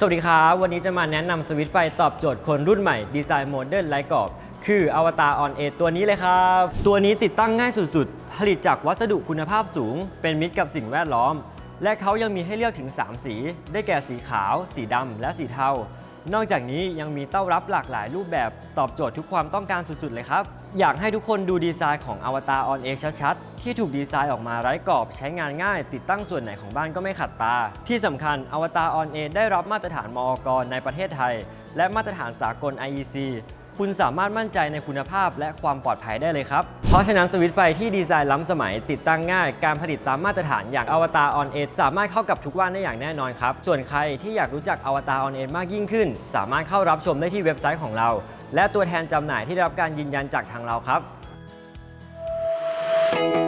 สวัสดีครับ วันนี้จะมาแนะนำสวิตช์ไฟตอบโจทย์คนรุ่นใหม่ดีไซน์โมเดิร์นไร้กรอบ คืออวตารออนเอตัวนี้เลยครับ ตัวนี้ติดตั้งง่ายสุดๆ ผลิตจากวัสดุคุณภาพสูง เป็นมิตรกับสิ่งแวดล้อม และเขายังมีให้เลือกถึง 3 สี ได้แก่สีขาว สีดำและสีเทา นอกจากนี้ยังมีเต้ารับหลากหลายรูปแบบตอบโจทย์ทุกความต้องการสุดๆ เลยครับ อยากให้ทุกคนดูดีไซน์ของอวตารออนเอชัดๆ ที่ถูกดีไซน์ออกมาไร้กรอบ ใช้งานง่าย ติดตั้งส่วนไหนของบ้านก็ไม่ขัดตา ที่สำคัญอวตารออนเอได้รับมาตรฐานมอกรในประเทศไทย และมาตรฐานสากล IEC คุณสามารถมั่นใจในคุณภาพและความปลอดภัยได้เลยครับ เพราะฉะนั้นสวิตช์ไฟที่ดีไซน์ล้ำสมัยติดตั้งง่าย การผลิตตามมาตรฐานอย่างอวตารออนเอสามารถเข้ากับทุกบ้านได้อย่างแน่นอนครับ ส่วนใครที่อยากรู้จักอวตารออนเอมากยิ่งขึ้น สามารถเข้ารับชมได้ที่เว็บไซต์ของเรา และตัวแทนจำหน่ายที่ได้รับการยืนยันจากทางเราครับ Thank you